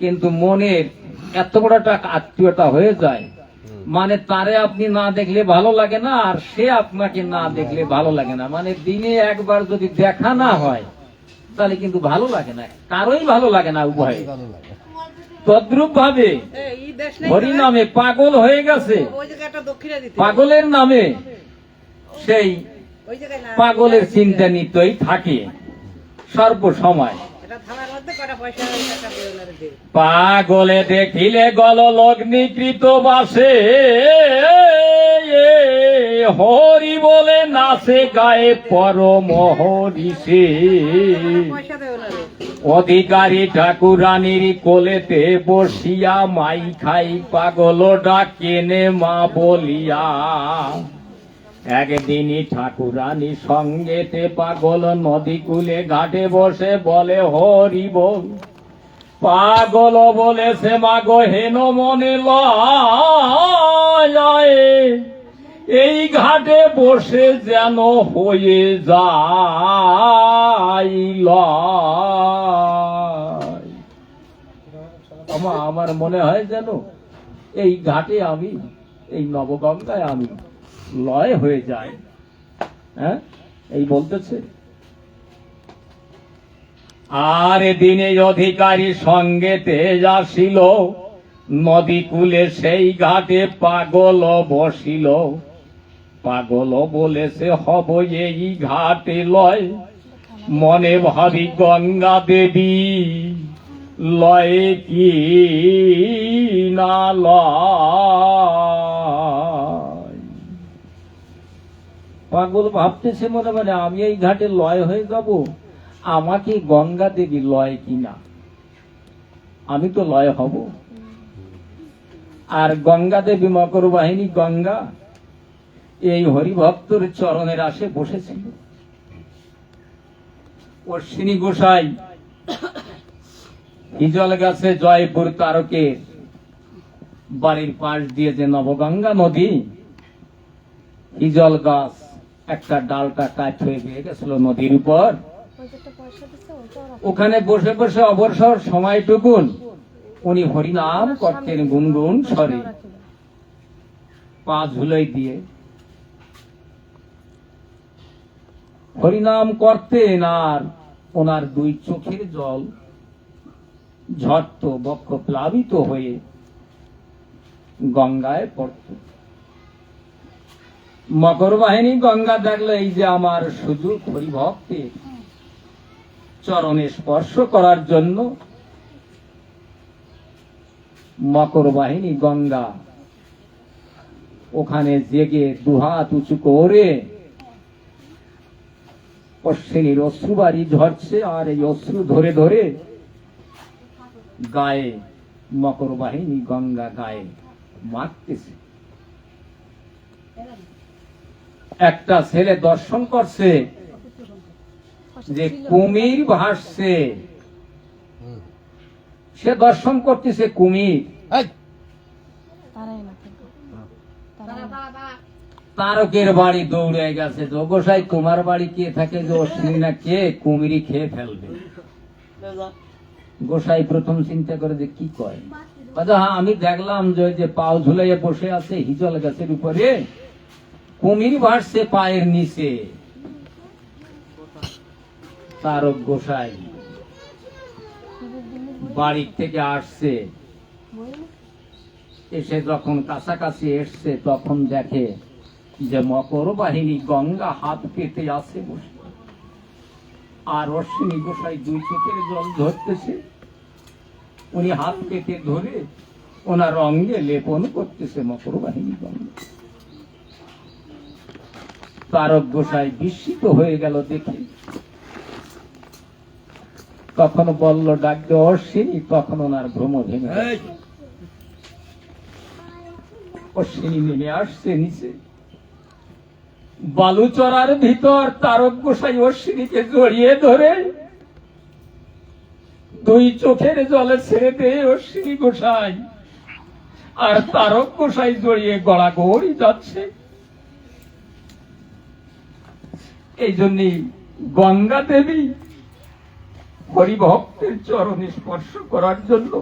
কিন্তু মনের এত বড় একটা আত্মীয়তা হয়ে যায়। মানে তারে আপনি না দেখলে ভালো লাগে না আর সে আপনাকে না দেখলে ভালো লাগে না। মানে দিনে একবার যদি দেখা না হয় তাহলে কিন্তু ভালো লাগে না। কারোই ভালো লাগে না উভয়। তদ্রুপ ভাবে হরি নামে পাগল হয়ে গেছে। ওই জায়গায় একটা দক্ষিণে দিতে। পাগলের নামে সেই পাগলের চিন্তা নিতই থাকে। সর্ব পাগলে দেখিলে গল লগ্নিকৃত বাসে। হরি বলে নাচে গায়ে পরম হরিষে। অধিকারী ঠাকুরানীর কোলেতে বসিয়া মাই খাই পাগল ডাকেনে মা বলিয়া একদিনই ঠাকুরানী সঙ্গেতে পাগল নদী কূলে ঘাটে বসে বলে, হরি বল। পাগল বলেছে, মাগো হেন মনে লয়। এই ঘাটে বসে যেন হয়ে যায় আমার মনে হয় যেন এই ঘাটে আমি, এই নবগঙ্গায় আমি লয় হয়ে যায়। হ্যাঁ? এই বলতেছে। আর দিনে অধিকারী সঙ্গে তেজ আসিল। নদী কূলে সেই ঘাটে পাগল বসিল। পাগল বলেছে হব এই ঘাটে লয়। মনে ভাবি গঙ্গা দেবী লয় কি না লয়। পাগল ভাবতেছে মনে মানে আমি এই ঘাটে লয় হয়ে যাব। আমাকে গঙ্গা দেবী লয় কিনা? আমি তো লয় হব। আর গঙ্গা দেবী মকর বাহিনী গঙ্গা, এই হরিভক্তর চরণের আসে বসেছিল। অশ্বিনী গোসাই, হিজল গাছে জয়পুর তারকের বাড়ির পাশ দিয়ে যে নবগঙ্গা নদী, হিজল গাছ একটা ডালটা কাঠ হয়ে গিয়ে গেছিল নদীর উপর। ওখানে বসে বসে অবসর সময়টুকুন উনি হরিনাম করতেন গুনগুন স্বরে। পা ঝুলাই দিয়ে। হরিনাম করতেন আর ওনার দুই চোখের জল ঝট্ট বক্ষ প্লাবিত হয়ে গঙ্গায় পড়ত। মকর বাহিনী গঙ্গা দেখলে, এই যে আমার সুযোগ হরিভক্তের চরণে স্পর্শ করার জন্য মকর বাহিনী গঙ্গা। ওখানে জেগে দুহাত উঁচু করে অশ্বিনীর অশ্রু বাড়ি ঝরছে, আর এই অশ্রু ধরে ধরে গায়ে মকর বাহিনী গঙ্গা গায়ে মারতেছে। একটা ছেলে দর্শন করছে যে কুমির ভাসছে। সে দর্শন করতেছে কুমির। তারকের বাড়ি দৌড়ে গেছে। যে গোসাই তোমার বাড়ি কে থাকে যে অশ্বিনী না কে? কুমিরি খেয়ে ফেলবে। গোসাই প্রথম চিন্তা করে যে কি কয়? হ্যাঁ আমি দেখলাম যে ওই যে পাও ঝুলাইয়ে বসে আছে হিজল গাছের উপরে। কুমির ভাসছে পায়ের নিচে। তারক গোসাই বাড়ির থেকে আসছে। এসে যখন কাছাকাছি এসছে, তখন দেখে যে মকর বাহিনী গঙ্গা হাত পেতে আছে বসে। আর অশ্বিনী গোসাই দুই চোখের জল ধরতেছে। উনি হাত পেতে ধরে ওনার অঙ্গে লেপন করতেছে মকর বাহিনী গঙ্গা। তারক গোসাই বিস্মিত হয়ে গেল দেখে। কখনো বলল ডাক অশ্বিনী তখন ওনার ভ্রম ভেঙে অশ্বিনী নেমে আসছে নিচে। বালুচরার ভিতর তারক গোসাই অশ্বিনীকে জড়িয়ে ধরে। দুই চোখের জলে ছেড়ে দিয়ে অশ্বিনী গোসাই। আর তারক গোসাই জড়িয়ে গড়া গড়ি যাচ্ছে। এই জন্যই গঙ্গা দেবী হরিভক্তের চরণ স্পর্শ করার জন্য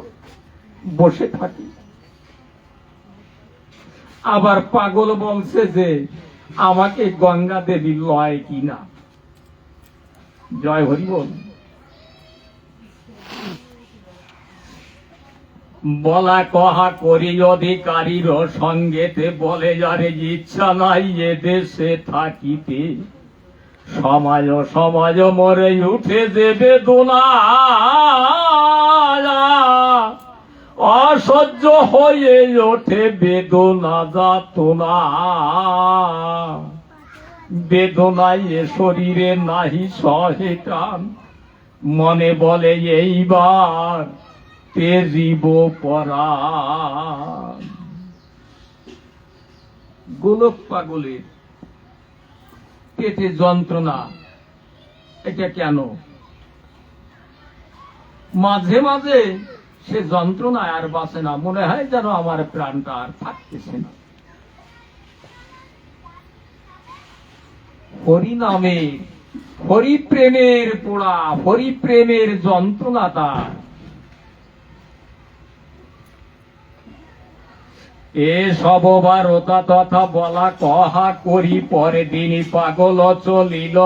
বসে থাকি। আবার পাগল বলছে যে, আমাকে গঙ্গা দেবী লয় কিনা? জয় হরি বলা কহা করি অধিকারীর সঙ্গেতে বলে, যারে ইচ্ছা নাই এ দেশে থাকিতে। সমাজ সমাজ মরে উঠে দেবে দোনা অসহ্য হয়ে ওঠে বেদনা যাত না বেদনায় শরীরে নাহি সহে টান মনে বলে এইবার তেজিব পরা গোলক পাগলের পেটে যন্ত্রণা, এটা কেন? মাঝে মাঝে সে যন্ত্রণায় আর বাঁচে না। মনে হয় যেন আমার প্রাণটা আর থাকতেছে না। হরি নামে হরি প্রেমের পোড়া হরি প্রেমের যন্ত্রণা তার। এ সব তথা বলা কহা করি পরে দিনই পাগল চলিল